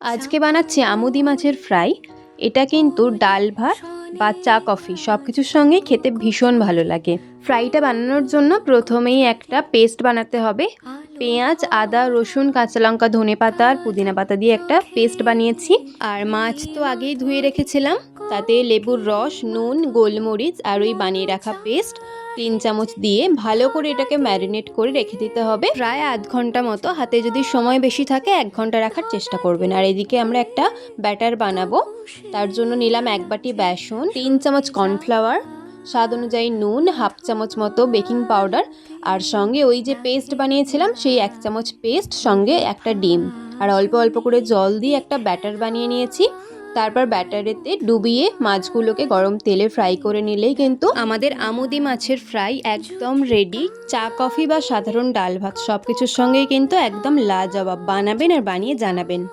আজকে বানাচ্ছি আমুদি মাছের ফ্রাই। এটা কিন্তু ডাল, ভাত বা চা, কফি সব কিছুর সঙ্গে খেতে ভীষণ ভালো লাগে। ফ্রাইটা বানানোর জন্য প্রথমেই একটা পেস্ট বানাতে হবে। পেঁয়াজ, আদা, রসুন, কাঁচা লঙ্কা ধনে পাতা আর পুদিনা পাতা দিয়ে একটা পেস্ট বানিয়েছি। আর মাছ তো আগেই ধুয়ে রেখেছিলাম। তাতে লেবুর রস, নুন, গোলমরিচ আর ওই বানিয়ে রাখা পেস্ট তিন চামচ দিয়ে ভালো করে এটাকে ম্যারিনেট করে রেখে দিতে হবে। প্রায় আধ ঘণ্টা মতো হাতে যদি সময় বেশি থাকে এক ঘণ্টা রাখার চেষ্টা করবেন। আর এদিকে আমরা একটা ব্যাটার বানাবো। তার জন্য নিলাম এক বাটি বেসন, তিন চামচ কর্নফ্লাওয়ার, স্বাদ অনুযায়ী নুন, হাফ চামচ মতো বেকিং পাউডার আর সঙ্গে ওই যে পেস্ট বানিয়েছিলাম সেই এক চামচ পেস্ট, সঙ্গে একটা ডিম। আর অল্প অল্প করে জল দিয়ে একটা ব্যাটার বানিয়ে নিয়েছি। তারপর ব্যাটারেতে ডুবিয়ে মাছগুলোকে গরম তেলে ফ্রাই করে নিলেই কিন্তু আমাদের আমুদি মাছের ফ্রাই একদম রেডি চা, কফি বা সাধারণ ডাল ভাত সব কিছুর সঙ্গেই কিন্তু একদম লাজবাব। বানাবেন আর বানিয়ে জানাবেন।